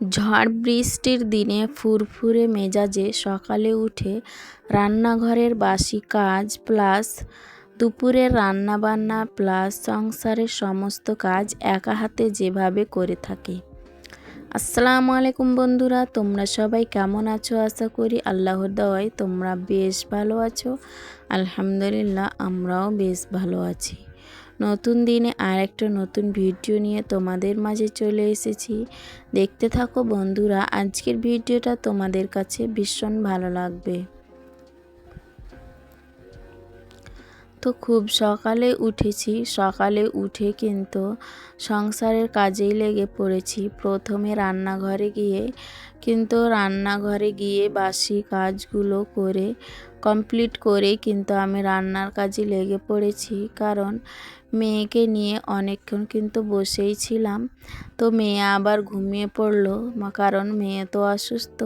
ঝড় বৃষ্টির দিনে ফুরফুরে মেজাজে সকালে উঠে রান্নাঘরের বাসি কাজ প্লাস দুপুরের রান্নাবান্না প্লাস সংসারের সমস্ত কাজ একা হাতে যেভাবে করে থাকি। আসসালামু আলাইকুম বন্ধুরা, তোমরা সবাই কেমন আছো? আশা করি আল্লাহর দেওয়ায় তোমরা বেশ ভালো আছো। আলহামদুলিল্লাহ, আমরাও বেশ ভালো আছি। নতুন দিনে আর একটা নতুন ভিডিও নিয়ে তোমাদের মাঝে চলে এসেছি। দেখতে থাকো বন্ধুরা, আজকের ভিডিওটা তোমাদের কাছে ভীষণ ভালো লাগবে। তো খুব সকালে উঠেছি। সকালে উঠে কিন্তু সংসারের কাজেই লেগে পড়েছি। প্রথমে রান্নাঘরে গিয়ে কিন্তু রান্নাঘরে গিয়ে বাসি কাজগুলো করে, কমপ্লিট করে কিন্তু আমি রান্নার কাজে লেগে পড়েছি। কারণ মেয়েকে নিয়ে অনেকক্ষণ কিন্তু বসেই ছিলাম। তো মেয়ে আবার ঘুমিয়ে পড়ল। কারণ মেয়ে তো অসুস্থ।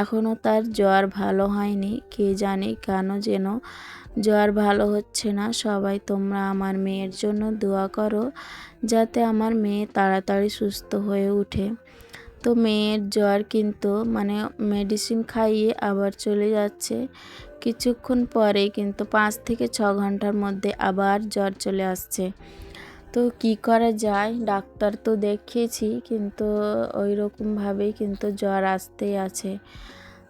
এখনও তার জ্বর ভালো হয়নি। কে জানে কেন যেন জ্বর ভালো হচ্ছে না, সবাই তোমরা আমার মেয়ের জন্য দোয়া করো যাতে আমার মেয়ে তাড়াতাড়ি সুস্থ হয়ে ওঠে তো মেয়ের জ্বর কিন্তু মানে মেডিসিন খাইয়ে আবার চলে যাচ্ছে। কিছুক্ষণ পরে কিন্তু পাঁচ থেকে ছ ঘণ্টার মধ্যে আবার জ্বর চলে আসছে। তো কি করা যায়? ডাক্তার তো দেখিয়েছি, কিন্তু ওই রকমভাবেই কিন্তু জ্বর আসতেই আছে।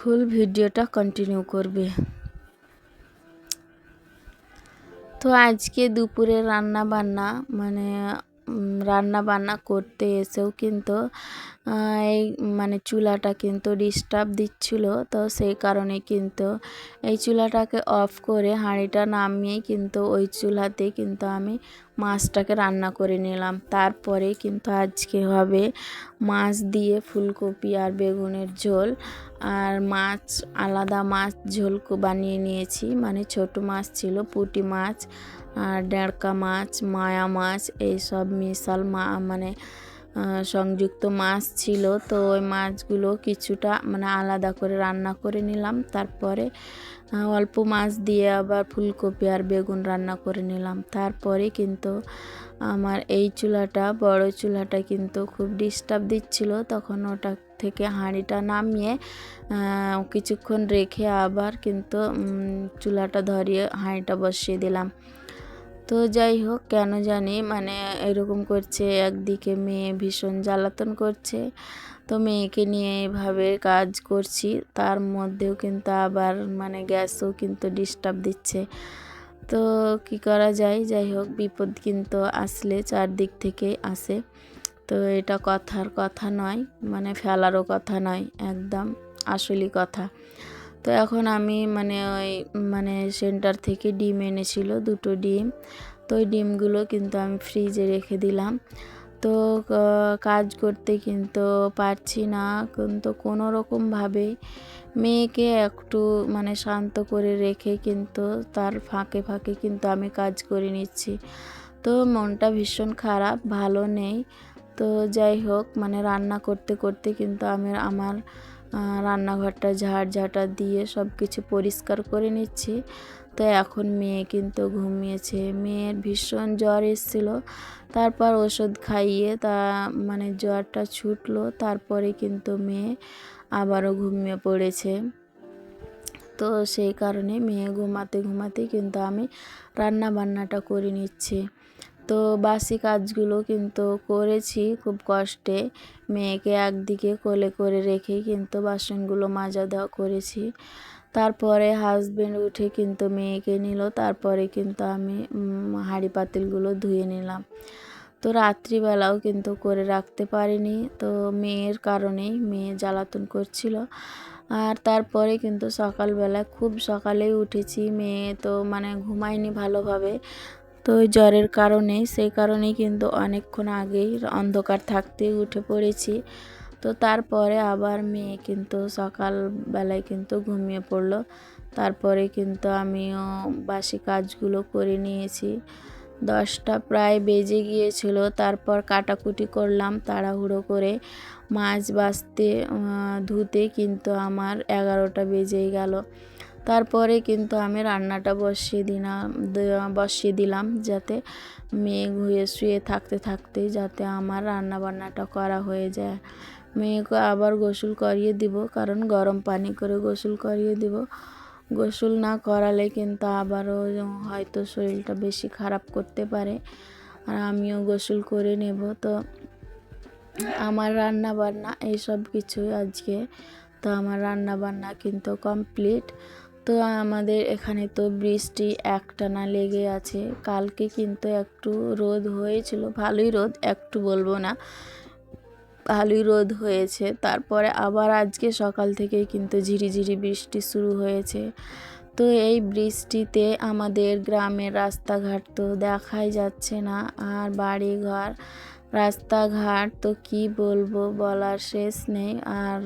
ফুল ভিডিওটা কন্টিনিউ করবে। তো আজকে দুপুরে রান্না বান্না মানে রান্না বান্না করতে এসেও কিন্তু এই মানে চুলাটা কিন্তু ডিস্টার্ব দিচ্ছিল। তো সেই কারণে কিন্তু এই চুলাটাকে অফ করে হাঁড়িটা নামিয়ে কিন্তু ওই চুলাতে কিন্তু আমি মাছটাকে রান্না করে নিলাম। তারপরে কিন্তু আজকে হবে মাছ দিয়ে ফুলকপি আর বেগুনের ঝোল। আর মাছ, আলাদা মাছ ঝোল বানিয়ে নিয়েছি। মানে ছোট মাছ ছিল, পুটি মাছ, আর ডেড়কা মাছ, মায়া মাছ, এইসব মিশাল মা মানে সংযুক্ত মাছ ছিল, তো ওই মাছগুলো কিছুটা মানে আলাদা করে রান্না করে নিলাম। তারপরে অল্প মাছ দিয়ে আবার ফুলকপি আর বেগুন রান্না করে নিলাম। তারপরে কিন্তু আমার এই চুলাটা, বড় চুলাটা কিন্তু খুব ডিস্টার্ব দিচ্ছিল। তখন ওটা থেকে হাঁড়িটা নামিয়ে কিছুক্ষণ রেখে আবার কিন্তু চুলাটা ধরিয়ে হাঁড়িটা বসিয়ে দিলাম। তো যাই হোক, কেন জানি মানে এরকম করছে, একদিকে মেয়ে ভীষণ জ্বালাতন করছে, তো মেয়েকে নিয়ে এভাবে কাজ করছি, তার মধ্যেও কিন্তু আবার মানে গ্যাসও কিন্তু ডিস্টার্ব দিচ্ছে। তো কি করা যায়? যাই হোক, বিপদ কিন্তু আসলে চারদিক থেকে আসে। তো এটা কথার কথা নয় মানে ফেলারও কথা নয়, একদম আসলি কথা। তো এখন আমি মানে ওই মানে সেন্টার থেকে ডিম এনেছিল, দুটো ডিম। তো ওই ডিমগুলো কিন্তু আমি ফ্রিজে রেখে দিলাম। তো কাজ করতে কিন্তু পারছি না। কিন্তু কোনো রকমভাবে মেয়েকে একটু মানে শান্ত করে রেখে কিন্তু তার ফাঁকে ফাঁকে কিন্তু আমি কাজ করে নিচ্ছি। তো মনটা ভীষণ খারাপ, ভালো নেই। তো যাই হোক মানে রান্না করতে করতে কিন্তু আমি আমার রান্নাঘরটা ঝাড় ঝাঁটা দিয়ে সব কিছু পরিষ্কার করে নিচ্ছি। তো এখন মেয়ে কিন্তু ঘুমিয়েছে। মেয়ের ভীষণ জ্বর এসেছিল। তারপর ওষুধ খাইয়ে তা মানে জ্বরটা ছুটলো। তারপরে কিন্তু মেয়ে আবারও ঘুমিয়ে পড়েছে। তো সেই কারণে মেয়ে ঘুমাতে ঘুমাতে কিন্তু আমি রান্না বান্নাটা করে নিচ্ছি। তো বাসি কাজগুলো কিন্তু করেছি খুব কষ্টে। মেয়েকে একদিকে কোলে করে রেখেই কিন্তু বাসনগুলো মাজা দেওয়া করেছি। তারপরে হাজবেন্ড উঠে কিন্তু মেয়েকে নিল, তারপরে কিন্তু আমি হাঁড়ি পাতিলগুলো ধুয়ে নিলাম। তো রাত্রিবেলাও কিন্তু করে রাখতে পারিনি। তো মেয়ের কারণেই মেয়ে জ্বালাতন করছিল। আর তারপরে কিন্তু সকালবেলা, খুব সকালেই উঠেছি। মেয়ে তো মানে ঘুমায়নি ভালোভাবে। তো ওই জ্বরের কারণে, সেই কারণেই কিন্তু অনেকক্ষণ আগেই অন্ধকার থাকতে উঠে পড়েছি। তো তারপরে আবার মেয়ে কিন্তু সকালবেলায় কিন্তু ঘুমিয়ে পড়ল। তারপরে কিন্তু আমিও বাসি কাজগুলো করে নিয়েছি। দশটা প্রায় বেজে গিয়েছিল, তারপর কাটাকুটি করলাম তাড়াহুড়ো করে। মাছ বাছতে ধুতে কিন্তু আমার এগারোটা বেজেই গেল। তারপরে কিন্তু আমি রান্নাটা বসিয়ে দিলাম বসিয়ে দিলাম যাতে মেয়ে ঘুয়ে শুয়ে থাকতে থাকতে যাতে আমার রান্না বান্নাটা করা হয়ে যায়। মেয়েকে আবার গোসল করিয়ে দিব, কারণ গরম পানি করে গোসল করিয়ে দিব। গোসল না করালে কিন্তু আবারও হয়তো শরীরটা বেশি খারাপ করতে পারে, আর আমিও গোসল করে নেব। তো আমার রান্না বান্না এইসব কিছু আজকে। তো আমার রান্না বান্না কিন্তু কমপ্লিট। তো আমাদের এখানে তো বৃষ্টি একটানা লেগে আছে। কালকে কিন্তু একটু রোদ হয়েছিল, ভালোই রোদ, একটু বলব না, ভালোই রোদ হয়েছে। তারপরে আবার আজকে সকাল থেকেই কিন্তু ঝিরিঝিরি বৃষ্টি শুরু হয়েছে। তো এই বৃষ্টিতে আমাদের গ্রামের রাস্তাঘাট তো দেখাই যাচ্ছে না, আর বাড়ি ঘর রাস্তাঘাট তো কি বলব বলার শেষ নেই। আর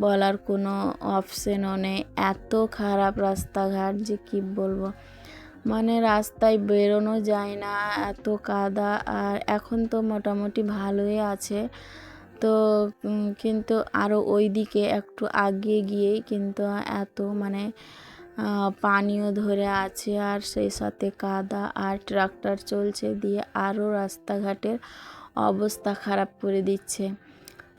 বলার কোনো অপশনও নেই। এত খারাপ রাস্তাঘাট যে কি বলব? মানে রাস্তায় বেরোনো যায় না, এত কাদা। আর এখন তো মোটামুটি ভালোই আছে। তো কিন্তু আরও ওই দিকে একটু আগিয়ে গিয়েই কিন্তু এত মানে পানিও ধরে আছে। আর সেই সাথে কাদা আর ট্রাক্টর চলছে দিয়ে আরও রাস্তাঘাটের অবস্থা খারাপ করে দিচ্ছে।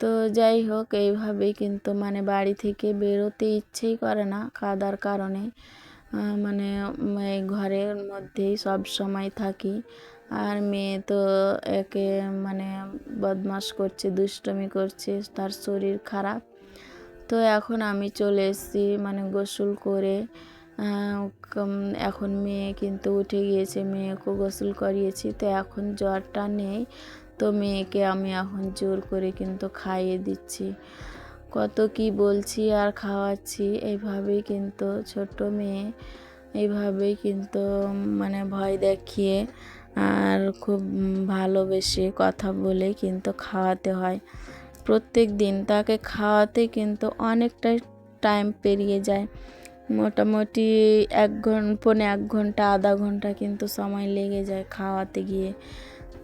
তো যাই হোক, এইভাবেই কিন্তু মানে বাড়ি থেকে বেরোতে ইচ্ছেই করে না কাদার কারণে। মানে ঘরের মধ্যেই সব সময় থাকি। আর মেয়ে তো একে মানে বদমাস করছে, দুষ্টমি করছে, তার শরীর খারাপ। তো এখন আমি চলে এসেছি মানে গোসল করে। এখন মেয়ে কিন্তু উঠে গিয়েছে, মেয়েকে গোসল করিয়েছি। তো এখন জ্বরটা নেই। তো মেয়েকে আমি এখন জোর করে কিন্তু খাইয়ে দিচ্ছি। কত কি বলছি আর খাওয়াচ্ছি এইভাবেই কিন্তু ছোট মেয়ে এইভাবেই কিন্তু মানে ভয় দেখিয়ে আর খুব ভালোবেসে কথা বলে কিন্তু খাওয়াতে হয়। প্রত্যেক দিন তাকে খাওয়াতে কিন্তু অনেকটা টাইম পেরিয়ে যায়। মোটামুটি এক ঘণ্টা পৌনে এক ঘণ্টা, আধা ঘণ্টা কিন্তু সময় লেগে যায় খাওয়াতে গিয়ে।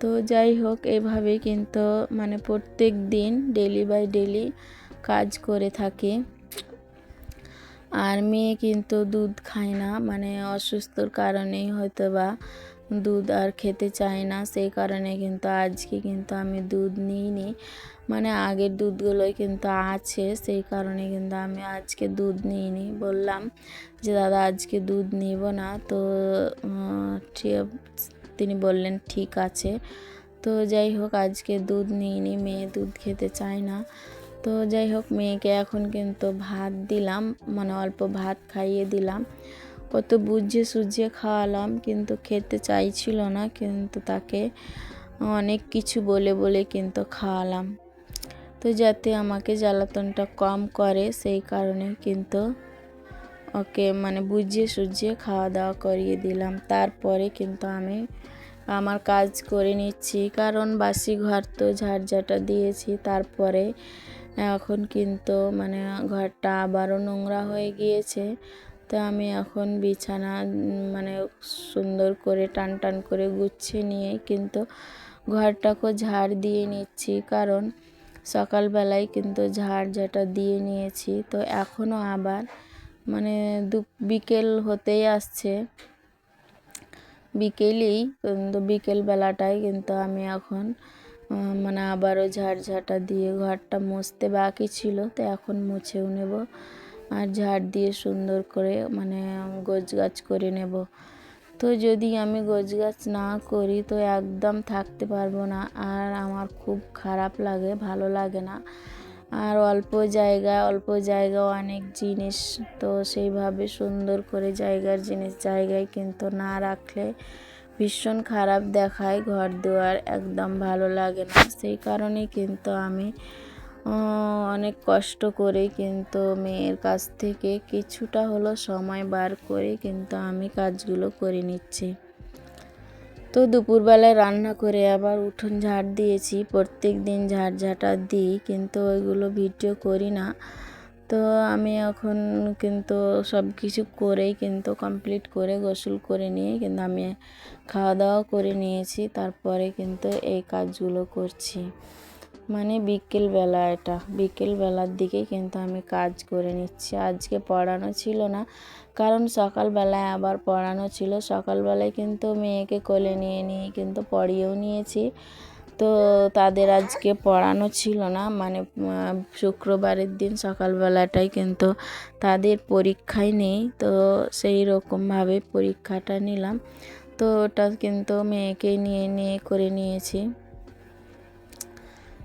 তো যাই হোক এভাবে কিন্তু মানে প্রত্যেক দিন ডেলি বাই ডেলি কাজ করে থাকি। আর মেয়ে কিন্তু দুধ খায় না মানে অসুস্থর কারণেই হয়তো বা দুধ আর খেতে চায় না। সেই কারণে কিন্তু আজকে কিন্তু আমি দুধ নিইনি। মানে আগের দুধগুলোই কিন্তু আছে, সেই কারণে কিন্তু আমি আজকে দুধ নিইনি। বললাম যে, দাদা, আজকে দুধ নিব না। তো তিনি বললেন, ঠিক আছে। তো যাই হোক, আজকে দুধ নিইনি, মেয়ে দুধ খেতে চায় না। তো যাই হোক, মেয়েকে এখন কিন্তু ভাত দিলাম মানে অল্প ভাত খাইয়ে দিলাম। কত বুঝিয়ে সুঝিয়ে খাওয়ালাম, কিন্তু খেতে চাইছিল না, কিন্তু তাকে অনেক কিছু বলে বলে কিন্তু খাওয়ালাম। তো যাতে আমাকে জ্বালাতনটা কম করে, সেই কারণে কিন্তু ওকে মানে বুঝিয়ে সুঝিয়ে খাওয়া দাওয়া করিয়ে দিলাম। তারপরে কিন্তু আমি আমার কাজ করে নিচ্ছি। কারণ বাসি ঘর তো ঝাড়ঝাটা দিয়েছি। তারপরে এখন কিন্তু মানে ঘরটা আবারও নোংরা হয়ে গিয়েছে। তো আমি এখন বিছানা মানে সুন্দর করে টান টান করে গুছিয়ে নিয়ে কিন্তু ঘরটাকে ঝাড় দিয়ে নিচ্ছি। কারণ সকালবেলায় কিন্তু ঝাড় ঝাঁটা দিয়ে নিয়েছি। তো এখনও আবার মানে দু, বিকেল হতেই আসছে। বিকেলেই কিন্তু বিকেলবেলাটায় কিন্তু আমি এখন মানে আবারও ঝাঁটা দিয়ে ঘরটা মুছতে বাকি ছিল, তো এখন মুছেও নেব। আর ঝাড় দিয়ে সুন্দর করে মানে গোছ গাছ করে নেব। তো যদি আমি গোছ গাছ না করি, তো একদম থাকতে পারব না। আর আমার খুব খারাপ লাগে, ভালো লাগে না। আর অল্প জায়গা অল্প জায়গা অনেক জিনিস তো সেইভাবে সুন্দর করে জায়গার জিনিস, জায়গায় কিন্তু না রাখলে ভীষণ খারাপ দেখায় ঘর দুয়ার, একদম ভালো লাগে না। সেই কারণে কিন্তু আমি অনেক কষ্ট করে কিন্তু মেয়ের কাছ থেকে কিছুটা হলো সময় বার করে কিন্তু আমি কাজগুলো করে নিচ্ছি। তো দুপুরবেলায় রান্না করে আবার উঠোন ঝাড় দিয়েছি। প্রত্যেক দিন ঝাড় ঝাঁটা দিই, কিন্তু ওইগুলো ভিডিও করি না। তো আমি এখন কিন্তু সব কিছু করেই কিন্তু কমপ্লিট করে গোসল করে নিয়ে কিন্তু আমি খাওয়া দাওয়া করে নিয়েছি। তারপরে কিন্তু এই কাজগুলো করছি। মানে বিকেলবেলা এটা। বিকেলবেলার দিকে কিন্তু আমি কাজ করে নিচ্ছি। আজকে পড়ানো ছিল না, কারণ সকালবেলায় আবার পড়ানো ছিল। সকালবেলায় কিন্তু মেয়েকে কোলে নিয়ে নিয়ে কিন্তু পড়িয়েও নিয়েছি। তো তাদের আজকে পড়ানো ছিল না মানে শুক্রবারের দিন সকালবেলাটাই কিন্তু তাদের পরীক্ষায় নেই। তো সেই রকমভাবে পরীক্ষাটা নিলাম। তো ওটা কিন্তু মেয়েকে নিয়ে নিয়ে করে নিয়েছি।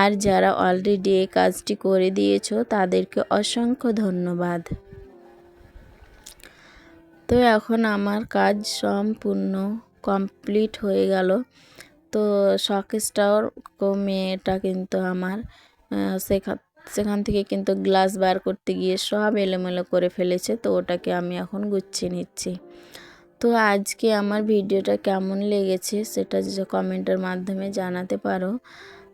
আর যারা অলরেডি এই কাজটি করে দিয়েছ, তাদেরকে অসংখ্য ধন্যবাদ। তো এখন আমার কাজ সম্পূর্ণ কমপ্লিট হয়ে গেল। তো শকেসটাও মেয়েটা কিন্তু আমার সেখান সেখান থেকে কিন্তু গ্লাস বার করতে গিয়ে সব এলোমেলো করে ফেলেছে, তো ওটাকে আমি এখন গুছিয়ে নিচ্ছি। তো আজকে আমার ভিডিওটা কেমন লেগেছে, সেটা কমেন্টের মাধ্যমে জানাতে পারো।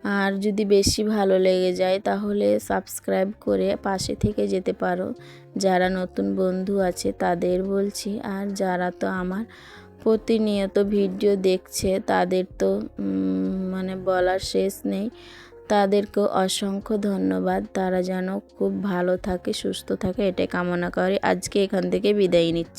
আর যদি বেশি ভালো লেগে যায়, তাহলে সাবস্ক্রাইব করে পাশে থেকে যেতে পারো। যারা নতুন বন্ধু আছে, তাদের বলছি, আর যারা তো আমার প্রতিনিয়ত ভিডিও দেখছে, তাদের তো মানে বলার শেষ নেই। তাদেরকেও অসংখ্য ধন্যবাদ। তারা যেন খুব ভালো থাকে, সুস্থ থাকে, এটাই কামনা করে। আজকে এখান থেকে বিদায় নিচ্ছি।